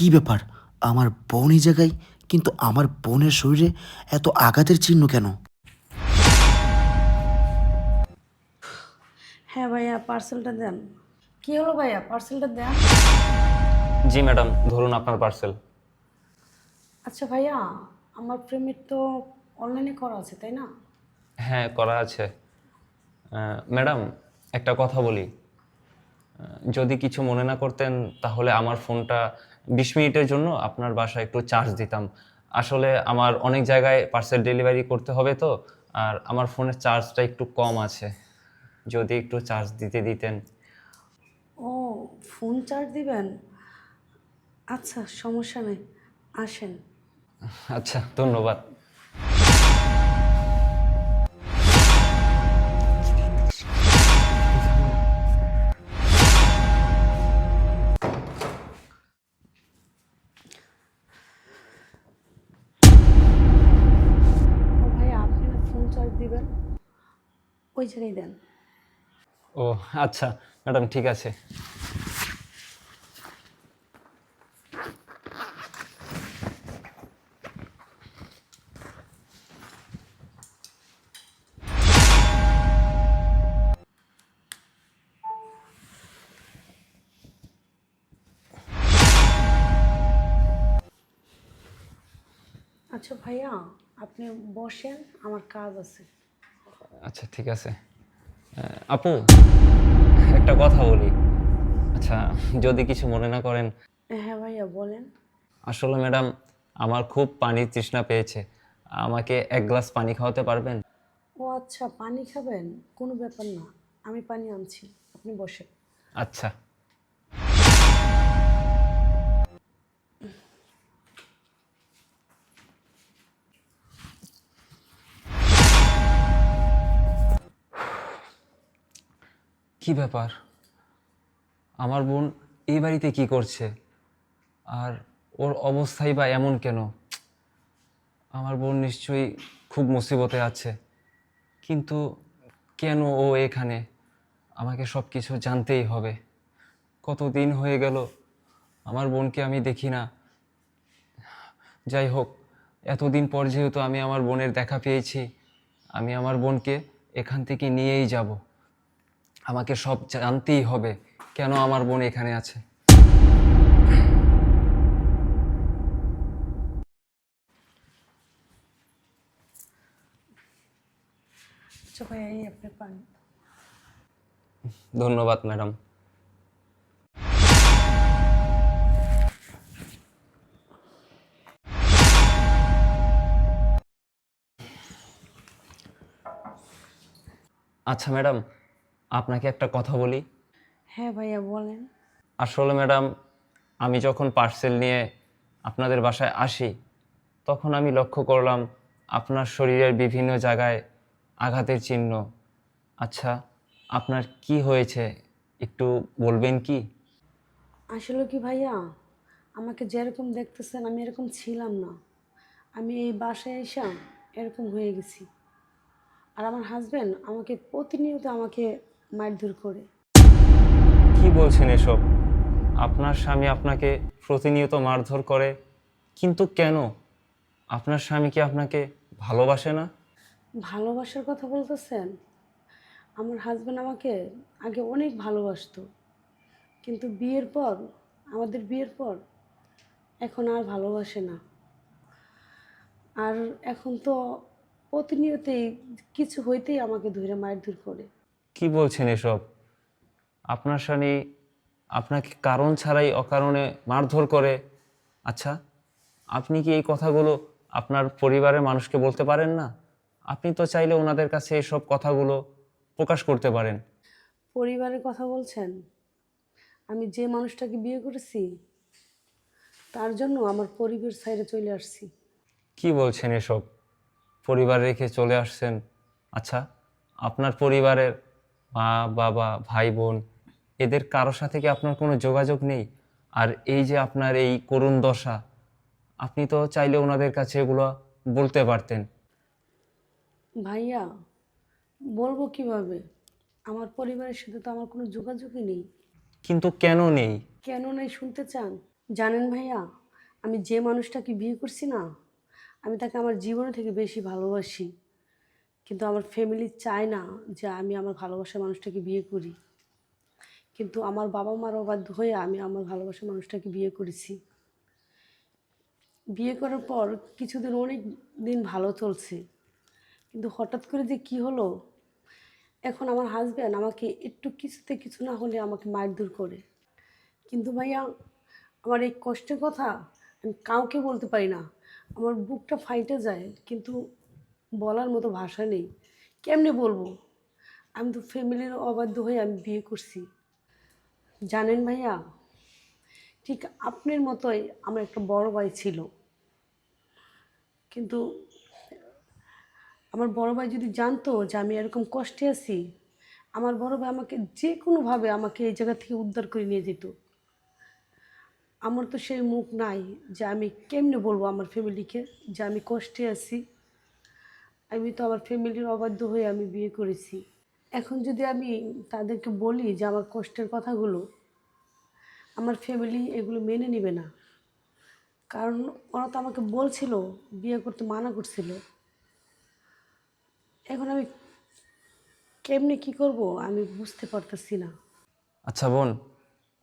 কি ব্যাপার? আমার বোন এই জায়গায়? কিন্তু আমার বোনের শরীরে এত আঘাতের চিহ্ন কেন? হ্যাঁ ভাইয়া পার্সেলটা দেন। কি হলো ভাইয়া? পার্সেলটা দেন। জি ম্যাডাম ধরুন আপনার পার্সেল আচ্ছা ভাইয়া আমার প্রেমের তো অনলাইনে করা আছে তাই না? হ্যাঁ করা আছে। আহ, ম্যাডাম একটা কথা বলি। আহ, যদি কিছু মনে না করতেন তাহলে আমার ফোনটা বিশ মিনিটের জন্য আপনার বাসায় একটু চার্জ দিতাম। আসলে আমার অনেক জায়গায় পার্সেল ডেলিভারি করতে হবে তো আর আমার ফোনের চার্জটা একটু কম আছে। যদি একটু চার্জ দিতে দিতেন। ও ফোন চার্জ দিবেন? আচ্ছা সমস্যা নেই আসেন। আচ্ছা ধন্যবাদ। ওই জায়গায় দেন। ও আচ্ছা ম্যাডাম ঠিক আছে। আচ্ছা ভাইয়া আপনি বসেন আমার কাজ আছে। আচ্ছা ঠিক আছে। আপু একটা কথা বলি। আচ্ছা যদি কিছু মনে না করেন। হ্যাঁ ভাইয়া বলেন। আসলে ম্যাডাম আমার খুব পানির তৃষ্ণা পেয়েছে। আমাকে এক গ্লাস পানি খাওয়াতে পারবেন? ও আচ্ছা পানি খাবেন? কোনো ব্যাপার না। আমি পানি আনছি। আপনি বসেন। আচ্ছা। কি ব্যাপার? আমার বোন এই বাড়িতে কি করছে? আর ওর অবস্থাই বা এমন কেন? আমার বোন নিশ্চয়ই খুব মুসিবতে আছে। কিন্তু কেন ও এখানে? আমাকে সব কিছু জানতেই হবে। কতদিন হয়ে গেল? আমার বোনকে আমি দেখি না। যাই হোক, এতদিন পর যেহেতু আমি আমার বোনের দেখা পেয়েছি, আমি আমার বোনকে এখান থেকে নিয়েই যাব। আমাকে সব জানতেই হবে কেন আমার বোন এখানে আছে। আচ্ছা ধন্যবাদ ম্যাডাম। আচ্ছা ম্যাডাম আপনাকে একটা কথা বলি। হ্যাঁ ভাইয়া বলেন। আসলে ম্যাডাম আমি যখন পার্সেল নিয়ে আপনাদের বাসায় আসি তখন আমি লক্ষ্য করলাম আপনার শরীরের বিভিন্ন জায়গায় আঘাতের চিহ্ন। আচ্ছা আপনার কি হয়েছে? একটু বলবেন কি? আসলে কি ভাইয়া আমাকে যেরকম দেখতেছেন আমি এরকম ছিলাম না। আমি এই বাসায় এসে এরকম হয়ে গেছি। আর আমার হাজব্যান্ড আমাকে প্রতিনিয়ত আমাকে মারধর করে। কি বলছেন এসব? আপনার স্বামী আপনাকে প্রতিনিয়ত মারধর করে কিন্তু কেন? আপনার স্বামী কি আপনাকে ভালোবাসে না? ভালোবাসার কথা বলতেছেন? আমার হাজব্যান্ড আমাকে আগে অনেক ভালোবাসতো কিন্তু বিয়ের পর আমাদের বিয়ের পর এখন আর ভালোবাসে না। আর এখন তো প্রতিনিয়তই কিছু হইতেই আমাকে ধরে মারধর করে। কি বলছেন এসব? আপনার স্বামী আপনাকে কারণ ছাড়াই অকারণে মারধর করে। আচ্ছা আপনি কি এই কথাগুলো আপনার পরিবারের মানুষকে বলতে পারেন না? আপনি তো চাইলে ওনাদের কাছে এসব কথাগুলো প্রকাশ করতে পারেন। পরিবারের কথা বলছেন? আমি যে মানুষটাকে বিয়ে করেছি তার জন্য আমার পরিবার সাইডে চলে আসছি। কি বলছেন এসব? পরিবার রেখে চলে আসছেন? আচ্ছা আপনার পরিবারের মা বাবা ভাই বোন এদের কারোর সাথে কি আপনার কোনো যোগাযোগ নেই? আর এই যে আপনার এই করুণ দশা আপনি তো চাইলে ওনাদের কাছে এগুলো বলতে পারতেন। ভাইয়া বলব কীভাবে? আমার পরিবারের সাথে তো আমার কোনো যোগাযোগই নেই। কিন্তু কেন নেই? কেন নেই শুনতে চান? জানেন ভাইয়া আমি যে মানুষটাকে বিয়ে করছি না আমি তাকে আমার জীবনে থেকে বেশি ভালোবাসি। কিন্তু আমার ফ্যামিলি চায় না যে আমি আমার ভালোবাসার মানুষটাকে বিয়ে করি। কিন্তু আমার বাবা মার অবাধ্য হয়ে আমি আমার ভালোবাসার মানুষটাকে বিয়ে করেছি। বিয়ে করার পর কিছুদিন অনেক দিন ভালো চলছে। কিন্তু হঠাৎ করে যে কি হলো? এখন আমার হাজব্যান্ড আমাকে একটু কিছুতে কিছু না হলে আমাকে মারধর করে। কিন্তু ভাইয়া, আমার এই কষ্টের কথা আমি কাউকে বলতে পারি না। আমার বুকটা ফাইটে যায়, কিন্তু বলার মতো ভাষা নেই। কেমনে বলব? আমি তো ফ্যামিলির অবাধ্য হয়ে আমি বিয়ে করছি। জানেন ভাইয়া? ঠিক আপনার মতোই আমার একটা বড় ভাই ছিল। কিন্তু আমার বড় ভাই যদি জানতো যে আমি এরকম কষ্টে আছি, আমার বড় ভাই আমাকে যে কোনোভাবে আমাকে এই জায়গা থেকে উদ্ধার করে নিয়ে যেত। আমার তো সেই মুখ নাই যে আমি কেমনে বলব আমার ফ্যামিলিকে যে আমি কষ্টে আছি। আমি তো আমার ফ্যামিলির অবাধ্য হয়ে আমি বিয়ে করেছি। এখন যদি আমি তাদেরকে বলি যে আমার কষ্টের কথাগুলো, আমার ফ্যামিলি এগুলো মেনে নেবে না। কারণ ওরা তো আমাকে বলছিল, বিয়ে করতে মানা করছিল। এখন আমি কেমনে কি করব আমি বুঝতে পারতেছি না। আচ্ছা বোন,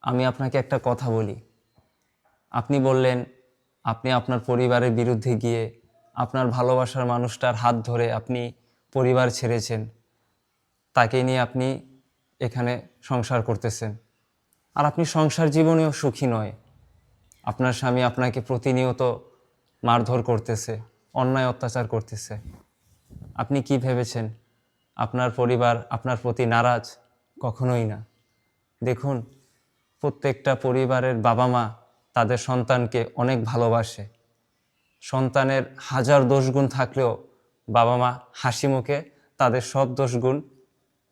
আমি আপনাকে একটা কথা বলি। আপনি বললেন, আপনি আপনার পরিবারের বিরুদ্ধে গিয়ে আপনার ভালোবাসার মানুষটার হাত ধরে আপনি পরিবার ছেড়েছেন, তাকে নিয়ে আপনি এখানে সংসার করতেছেন। আর আপনি সংসার জীবনেও সুখী নয়। আপনার স্বামী আপনাকে প্রতিনিয়ত মারধর করতেছে, অন্যায় অত্যাচার করতেছে। আপনি কি ভেবেছেন? আপনার পরিবার আপনার প্রতি নারাজ? কখনোই না। দেখুন, প্রত্যেকটা পরিবারের বাবা মা তাদের সন্তানকে অনেক ভালোবাসে। সন্তানের হাজার দোষগুণ থাকলেও বাবা মা হাসি মুখে তাদের সব দোষগুণ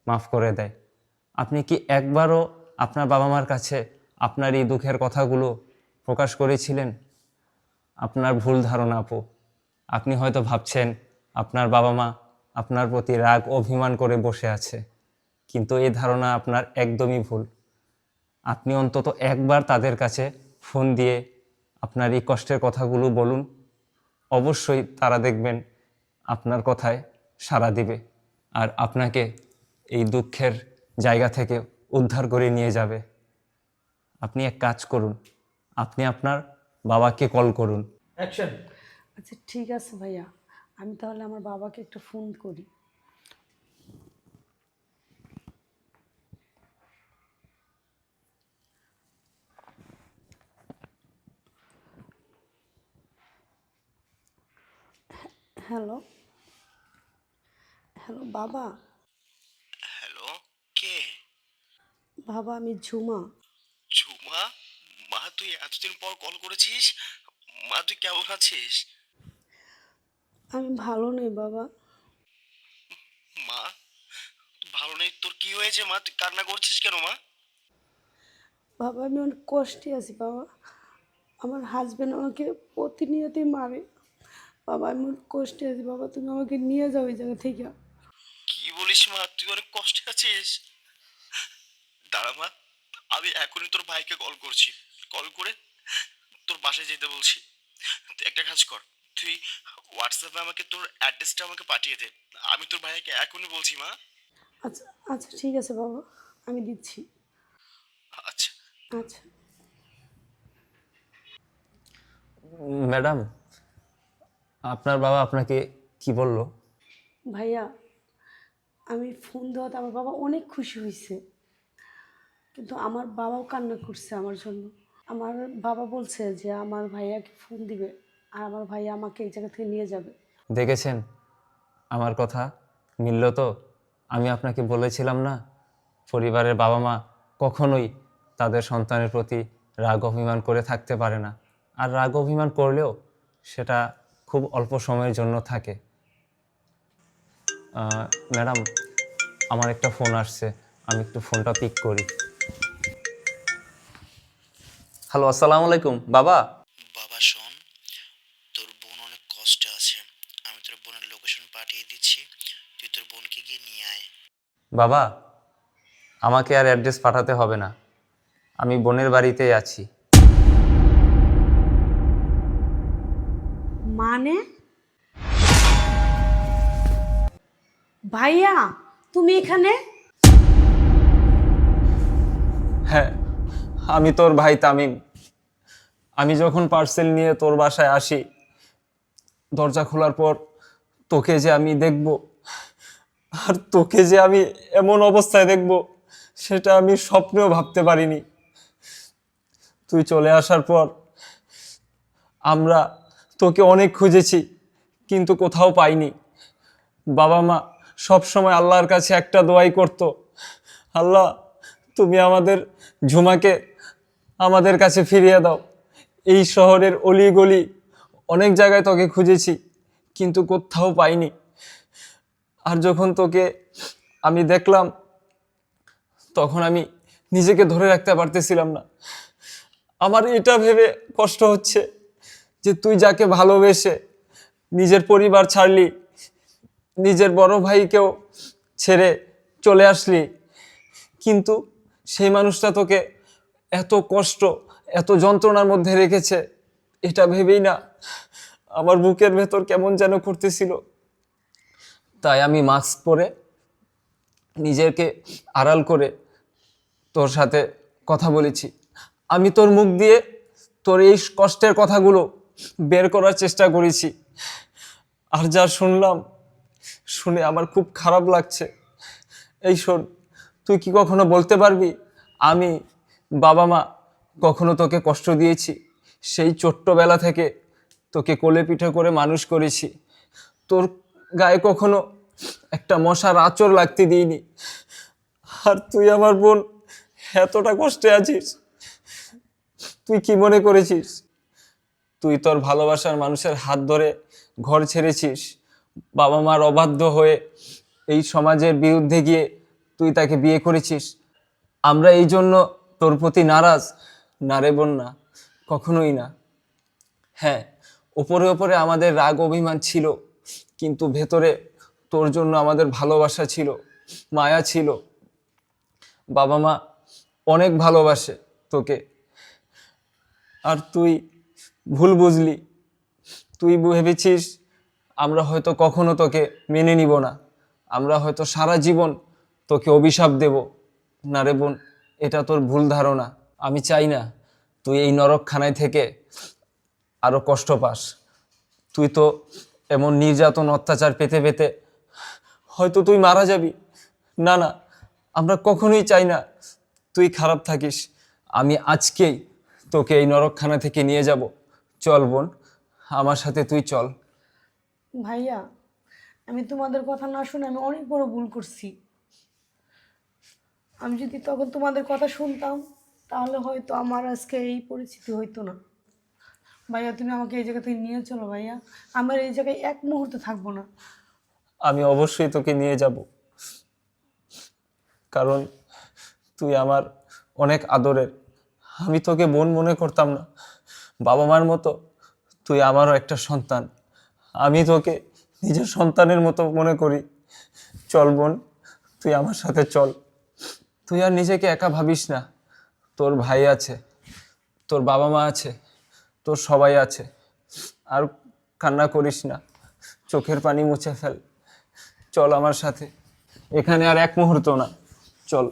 মাফ করে দেয়। আপনি কি একবারও আপনার বাবা মার কাছে আপনার এই দুঃখের কথাগুলো প্রকাশ করেছিলেন? আপনার ভুল ধারণা আপু। আপনি হয়তো ভাবছেন, আপনার বাবা মা আপনার প্রতি রাগ, অভিমান করে বসে আছে। কিন্তু এই ধারণা আপনার একদমই ভুল। আপনি অন্তত একবার তাদের কাছে ফোন দিয়ে আপনার এই কষ্টের কথাগুলো বলুন। অবশ্যই তারা দেখবেন আপনার কথায় সাড়া দিবে আর আপনাকে এই দুঃখের জায়গা থেকে উদ্ধার করে নিয়ে যাবে। আপনি এক কাজ করুন আপনি আপনার বাবাকে কল করুন। অ্যাকশন। আচ্ছা ঠিক আছে ভাইয়া। আমি তাহলে আমার বাবাকে একটু ফোন করি হ্যালো হ্যালো বাবা। হ্যালো কে? বাবা আমি ঝুমা। ঝুমা? মা তুই এতদিন পর কল করেছিস? মা তুই কেমন আছিস? আমি ভালো নেই বাবা। মা তুই ভালো নেই? তোর কি হয়েছে মা? তুই কান্না করছিস কেন মা? বাবা আমি অনেক কষ্টে আছি বাবা। আমার হাজব্যান্ড আমাকে প্রতিনিয়তই মারে। বাবা আমি অনেক কষ্টে আছি বাবা। তুমি আমাকে নিয়ে যাও এই জায়গা থেকে। কি বলিস মা? তুই অনেক কষ্টে আছিস। দাঁড়া মা আমি এখনই তোর ভাইকে কল করছি। কল করে তোর বাসায় যেতে বলছি। তুই একটা কাজ কর তুই হোয়াটসঅ্যাপে আমাকে তোর অ্যাড্রেসটা আমাকে পাঠিয়ে দে। আমি তোর ভাইকে এখনই বলছি মা। আচ্ছা আচ্ছা ঠিক আছে বাবা আমি দিচ্ছি। আচ্ছা। আচ্ছা। ম্যাডাম আপনার বাবা আপনাকে কি বলল? ভাইয়া আমি ফোন দেওয়াতে আমার বাবা অনেক খুশি হয়েছে কিন্তু আমার বাবাও কান্না করছে আমার জন্য। আমার বাবা বলছে যে, আমার ভাইয়াকে ফোন দিবে, আর আমার ভাইয়া আমাকে এই জায়গা থেকে নিয়ে যাবে। দেখেছেন? আমার কথা মিলল তো? আমি আপনাকে বলেছিলাম না, পরিবারের বাবা মা কখনোই তাদের সন্তানের প্রতি রাগ অভিমান করে থাকতে পারে না। আর রাগ অভিমান করলেও সেটা খুব অল্প সময়ের জন্য থাকে। ম্যাডাম আমার একটা ফোন আসছে আমি একটু ফোনটা পিক করি। হ্যালো আসসালামু আলাইকুম বাবা। বাবা শোন তোর বোন অনেক কষ্টে আছে। আমি তোর বোনের লোকেশন পাঠিয়ে দিচ্ছি তুই তোর বোনকে গিয়ে নিয়ে আয়। বাবা আমাকে আর অ্যাড্রেস পাঠাতে হবে না। আমি বোনের বাড়িতেই আছি। মানে? ভাইয়া, তুমি এখানে? হ্যাঁ আমি তোর ভাই তামিম। আমি যখন পার্সেল নিয়ে তোর বাসায় আসি, দরজা খোলার পর তোকে যে আমি দেখব আর তোকে যে আমি এমন অবস্থায় দেখব, সেটা আমি স্বপ্নেও ভাবতে পারিনি। তুই চলে আসার পর আমরা তোকে অনেক খুঁজেছি, কিন্তু কোথাও পাইনি। বাবা মা সব সময় আল্লাহর কাছে একটা দোয়াই করত, আল্লাহ, তুমি আমাদের ঝুমাকে আমাদের কাছে ফিরিয়ে দাও। এই শহরের অলি গলি অনেক জায়গায় তোকে খুঁজেছি, কিন্তু কোথাও পাইনি। আর যখন তোকে আমি দেখলাম, তখন আমি নিজেকে ধরে রাখতে পারতেছিলাম না। আমার এটা ভেবে কষ্ট হচ্ছে যে তুই যাকে ভালোবেসে নিজের পরিবার ছাড়লি নিজের বড় ভাইকেও ছেড়ে চলে আসলি। কিন্তু সেই মানুষটা তোকে এত কষ্ট, এত যন্ত্রণার মধ্যে রেখেছে, এটা ভেবেই না আমার বুকের ভেতর কেমন যেন করতেছিল তাই আমি মাস্ক পরে নিজেকে আড়াল করে তোর সাথে কথা বলেছি। আমি তোর মুখ দিয়ে তোর এই কষ্টের কথাগুলো বের করার চেষ্টা করেছি। আর যা শুনলাম শুনে আমার খুব খারাপ লাগছে। এই শোন, তুই কি কখনো বলতে পারবি, আমি বাবা মা কখনো তোকে কষ্ট দিয়েছি, সেই ছোট্টবেলা থেকে তোকে কোলে পিঠে করে মানুষ করেছি। তোর গায়ে কখনো একটা মশার আচর লাগতে দিইনি। আর তুই আমার বোন, এতটা কষ্টে আছিস। তুই কি মনে করেছিস? তুই তোর ভালোবাসার মানুষের হাত ধরে ঘর ছেড়েছিস বাবা মার অবাধ্য হয়ে এই সমাজের বিরুদ্ধে গিয়ে তুই তাকে বিয়ে করেছিস। আমরা এই জন্য তোর প্রতি নারাজ। না রে না কখনোই না। হ্যাঁ ওপরে ওপরে আমাদের রাগ অভিমান ছিল, কিন্তু ভেতরে তোর জন্য আমাদের ভালোবাসা ছিল, মায়া ছিল। বাবা মা অনেক ভালোবাসে তোকে। আর তুই ভুল বুঝলি। তুই ভেবেছিস আমরা হয়তো কখনো তোকে মেনে নিব না। আমরা হয়তো সারা জীবন তোকে অভিশাপ দেব। না রে বোন, এটা তোর ভুল ধারণা। আমি চাই না তুই এই নরকখানায় থেকে আরও কষ্ট পাস। তুই তো এমন নির্যাতন, অত্যাচার পেতে পেতে হয়তো তুই মারা যাবি। না না, আমরা কখনোই চাই না তুই খারাপ থাকিস। আমি আজকেই তোকে এই নরকখানা থেকে নিয়ে যাব। চল বোন, আমার সাথে তুই চল। ভাইয়া, আমি তোমাদের কথা না শুনে আমি অনেক বড় ভুল করছি। আমি যদি তখন তোমাদের কথা শুনতাম, তাহলে হয়তো আমার আজকে এই পরিস্থিতি হইতো না। ভাইয়া, তুমি আমাকে এই জায়গা থেকে নিয়ে চলো ভাইয়া। আমার এই জায়গায় এক মুহূর্ত থাকব না। আমি অবশ্যই তোকে নিয়ে যাব। কারণ তুই আমার অনেক আদরের। আমি তোকে বোন মনে করতাম না। বাবা মার মতো তুই আমারও একটা সন্তান। আমি তোকে নিজের সন্তানের মতো মনে করি। চল বোন, তুই আমার সাথে চল। তুই আর নিজেকে একা ভাবিস না। তোর ভাই আছে, তোর বাবা মা আছে, তোর সবাই আছে। আর কান্না করিস না। চোখের পানি মুছে ফেল। চল আমার সাথে। এখানে আর এক মুহূর্ত না। চল।